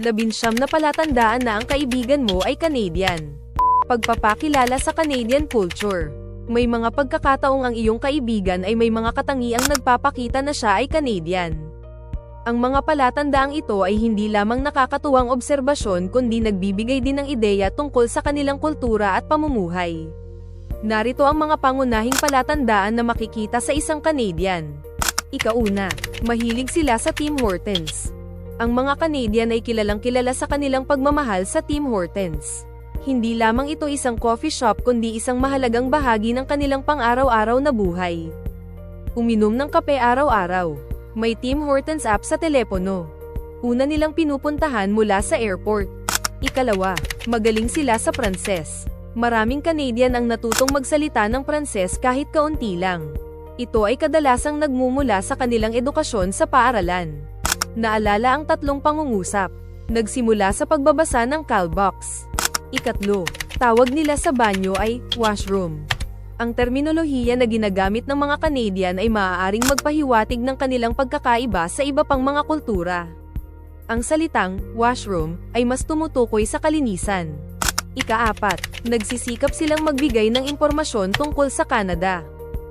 Labinsyam na palatandaan na ang kaibigan mo ay Canadian. Pagpapakilala sa Canadian culture. May mga pagkakataong ang iyong kaibigan ay may mga katangiang nagpapakita na siya ay Canadian. Ang mga palatandaang ito ay hindi lamang nakakatuwang obserbasyon kundi nagbibigay din ng ideya tungkol sa kanilang kultura at pamumuhay. Narito ang mga pangunahing palatandaan na makikita sa isang Canadian. Ikauna, mahilig sila sa Tim Hortons. Ang mga Canadian ay kilalang kilala sa kanilang pagmamahal sa Tim Hortons. Hindi lamang ito isang coffee shop kundi isang mahalagang bahagi ng kanilang pang-araw-araw na buhay. Uminom ng kape araw-araw. May Tim Hortons app sa telepono. Una nilang pinupuntahan mula sa airport. Ikalawa, magaling sila sa Pranses. Maraming Canadian ang natutong magsalita ng Pranses kahit kaunti lang. Ito ay kadalasang nagmumula sa kanilang edukasyon sa paaralan. Naalala ang tatlong pangungusap. Nagsimula sa pagbabasa ng callbox. Ikatlo, tawag nila sa banyo ay washroom. Ang terminolohiya na ginagamit ng mga Canadian ay maaaring magpahiwatig ng kanilang pagkakaiba sa iba pang mga kultura. Ang salitang washroom ay mas tumutukoy sa kalinisan. Ikaapat, nagsisikap silang magbigay ng impormasyon tungkol sa Canada.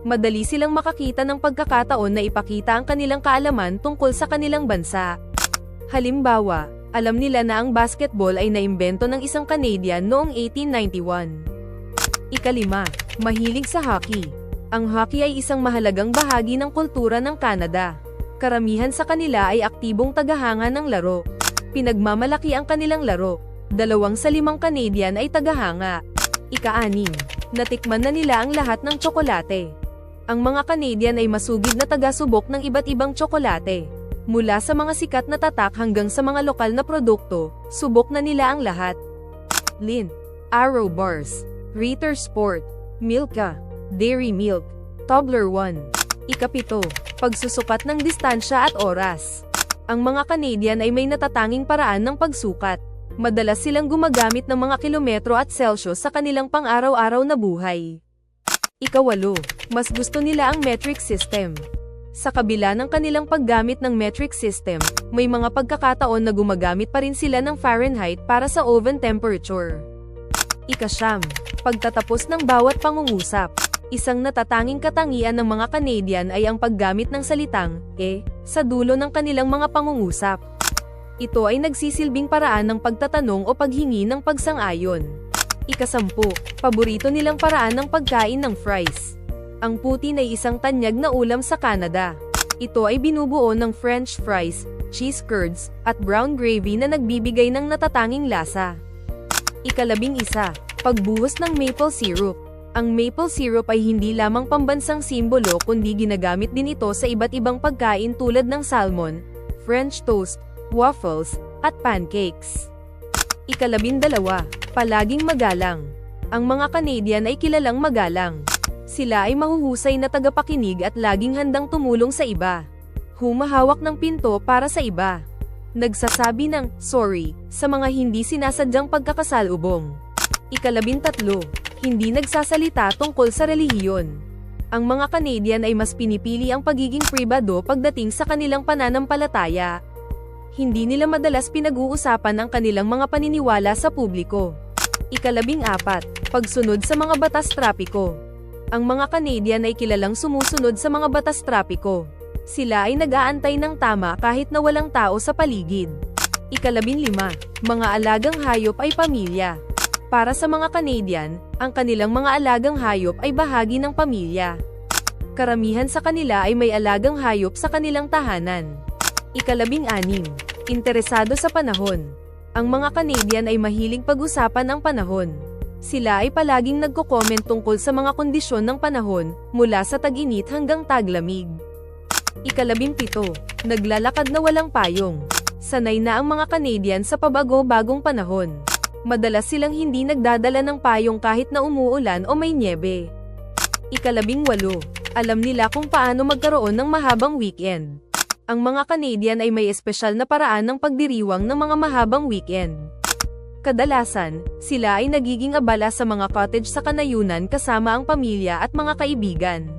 Madali silang makakita ng pagkakataon na ipakita ang kanilang kaalaman tungkol sa kanilang bansa. Halimbawa, alam nila na ang basketball ay naimbento ng isang Canadian noong 1891. Ikalima, mahilig sa hockey. Ang hockey ay isang mahalagang bahagi ng kultura ng Canada. Karamihan sa kanila ay aktibong tagahanga ng laro. Pinagmamalaki ang kanilang laro. Dalawang sa limang Canadian ay tagahanga. Ika-anim, natikman na nila ang lahat ng tsokolate. Ang mga Canadian ay masugid na taga-subok ng iba't ibang tsokolate. Mula sa mga sikat na tatak hanggang sa mga lokal na produkto, subok na nila ang lahat. Lin, Arrow Bars, Ritter Sport, Milka, Dairy Milk, Toblerone. Ikapito, pagsusukat ng distansya at oras. Ang mga Canadian ay may natatanging paraan ng pagsukat. Madalas silang gumagamit ng mga kilometro at Celsius sa kanilang pang-araw-araw na buhay. Ikawalo, mas gusto nila ang metric system. Sa kabila ng kanilang paggamit ng metric system, may mga pagkakataon na gumagamit pa rin sila ng Fahrenheit para sa oven temperature. Ikasyam, pagtatapos ng bawat pangungusap. Isang natatanging katangian ng mga Canadian ay ang paggamit ng salitang, eh, sa dulo ng kanilang mga pangungusap. Ito ay nagsisilbing paraan ng pagtatanong o paghingi ng pagsang-ayon. Ikasampu, paborito nilang paraan ng pagkain ng fries. Ang putin ay isang tanyag na ulam sa Canada. Ito ay binubuo ng french fries, cheese curds, at brown gravy na nagbibigay ng natatanging lasa. Ikalabing isa, pagbuhos ng maple syrup. Ang maple syrup ay hindi lamang pambansang simbolo kundi ginagamit din ito sa iba't ibang pagkain tulad ng salmon, French toast, waffles, at pancakes. Ikalabindalawa, palaging magalang. Ang mga Canadian ay kilalang magalang. Sila ay mahuhusay na tagapakinig at laging handang tumulong sa iba. Humahawak ng pinto para sa iba. Nagsasabi ng sorry sa mga hindi sinasadyang pagkakasalubong. Ikalabintatlo, hindi nagsasalita tungkol sa relihiyon. Ang mga Canadian ay mas pinipili ang pagiging pribado pagdating sa kanilang pananampalataya. Hindi nila madalas pinag-uusapan ang kanilang mga paniniwala sa publiko. Ikalabing apat, pagsunod sa mga batas trapiko. Ang mga Canadian ay kilalang sumusunod sa mga batas trapiko. Sila ay nag-aantay ng tama kahit na walang tao sa paligid. Ikalabing lima, mga alagang hayop ay pamilya. Para sa mga Canadian, ang kanilang mga alagang hayop ay bahagi ng pamilya. Karamihan sa kanila ay may alagang hayop sa kanilang tahanan. Ikalabing anim, interesado sa panahon. Ang mga Canadian ay mahilig pag-usapan ang panahon. Sila ay palaging nagko-comment tungkol sa mga kondisyon ng panahon, mula sa tag-init hanggang taglamig. Ikalabing pito, naglalakad na walang payong. Sanay na ang mga Canadian sa pabago-bagong panahon. Madalas silang hindi nagdadala ng payong kahit na umuulan o may niebe. Ikalabing walo, alam nila kung paano magkaroon ng mahabang weekend. Ang mga Canadian ay may espesyal na paraan ng pagdiriwang ng mga mahabang weekend. Kadalasan, sila ay nagiging abala sa mga cottage sa kanayunan kasama ang pamilya at mga kaibigan.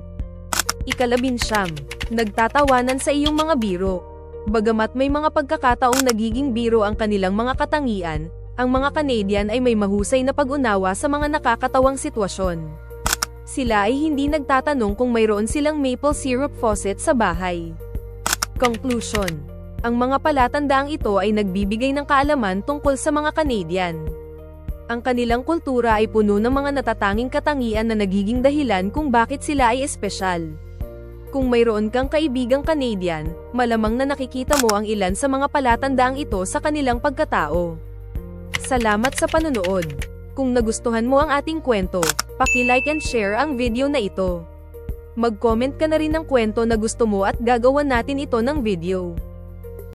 Ikalabinsyam, nagtatawanan sa iyong mga biro. Bagamat may mga pagkakataong nagiging biro ang kanilang mga katangian, ang mga Canadian ay may mahusay na pag-unawa sa mga nakakatawang sitwasyon. Sila ay hindi nagtatanong kung mayroon silang maple syrup faucet sa bahay. Conclusion Ang mga palatandaang ito ay nagbibigay ng kaalaman tungkol sa mga Canadian. Ang kanilang kultura ay puno ng mga natatanging katangian na nagiging dahilan kung bakit sila ay espesyal. Kung mayroon kang kaibigang Canadian, malamang na nakikita mo ang ilan sa mga palatandaang ito sa kanilang pagkatao. Salamat sa panonood. Kung nagustuhan mo ang ating kwento, paki-like and share ang video na ito. Mag-comment ka na rin ng kwento na gusto mo at gagawan natin ito ng video.